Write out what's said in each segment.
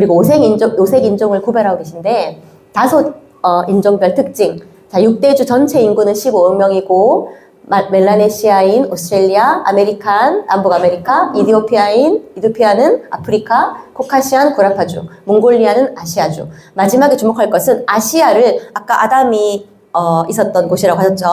그리고 오색 인종, 오색 인종을 구별하고 계신데 다섯 어, 인종별 특징. 자, 6대주 전체 인구는 15억 명이고 마- 멜라네시아인, 오스트레일리아, 아메리칸, 남북 아메리카, 이디오피아인, 이디오피아는 아프리카, 코카시안, 구라파주, 몽골리아는 아시아주. 마지막에 주목할 것은 아시아를 아까 아담이 어, 있었던 곳이라고 하셨죠.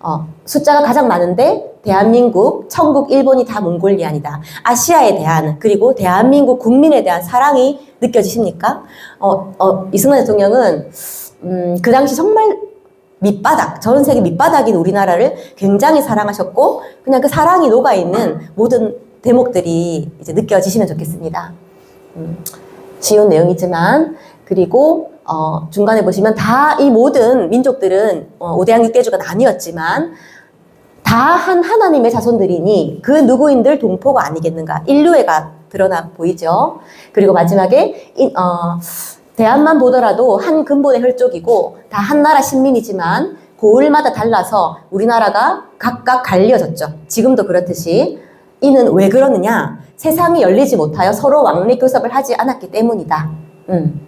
어, 숫자가 가장 많은데 대한민국, 천국, 일본이 다 몽골리안이다. 아시아에 대한 그리고 대한민국 국민에 대한 사랑이 느껴지십니까? 어, 어, 이승만 대통령은 음, 그 당시 정말 밑바닥, 전 세계 밑바닥인 우리나라를 굉장히 사랑하셨고 그냥 그 사랑이 녹아 있는 모든 대목들이 이제 느껴지시면 좋겠습니다. 음, 쉬운 내용이지만 그리고 어, 중간에 보시면 다 이 모든 민족들은 어, 오대양 육대주가 나뉘었지만 다 한 하나님의 자손들이니 그 누구인들 동포가 아니겠는가 인류애가 드러나 보이죠. 그리고 마지막에 이- 어, 대안만 보더라도 한 근본의 혈족이고 다 한 나라 신민이지만 고을마다 달라서 우리나라가 각각 갈려졌죠. 지금도 그렇듯이 이는 왜 그러느냐? 세상이 열리지 못하여 서로 왕래 교섭을 하지 않았기 때문이다. 음.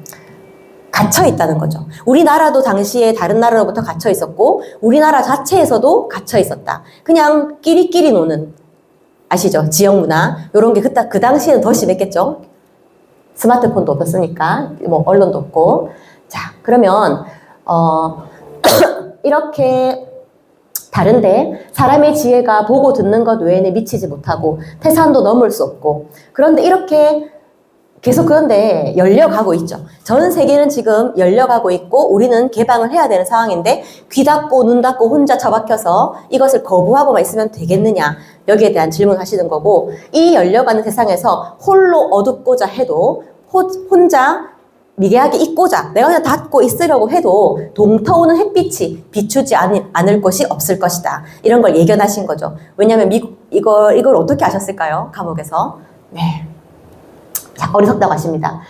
갇혀 있다는 거죠. 우리나라도 당시에 다른 나라로부터 갇혀 있었고, 우리나라 자체에서도 갇혀 있었다. 그냥 끼리끼리 노는, 아시죠? 지역 문화. 요런 게 그때, 그 당시에는 더 심했겠죠? 스마트폰도 없었으니까, 뭐, 언론도 없고. 자, 그러면, 어, 이렇게 다른데 사람의 지혜가 보고 듣는 것 외에는 미치지 못하고 태산도 넘을 수 없고 그런데 이렇게 계속 그런데 열려가고 있죠. 전 세계는 지금 열려가고 있고 우리는 개방을 해야 되는 상황인데 귀 닫고 눈 닫고 혼자 처박혀서 이것을 거부하고만 있으면 되겠느냐 여기에 대한 질문을 하시는 거고 이 열려가는 세상에서 홀로 어둡고자 해도 호- 혼자 미개하게 있고자 내가 그냥 닫고 있으려고 해도 동터오는 햇빛이 비추지 않을, 곳이 없을 것이다. 이런 걸 예견하신 거죠. 왜냐하면 이걸 이걸 어떻게 아셨을까요? 감옥에서 네. 자, 어리석다고 하십니다.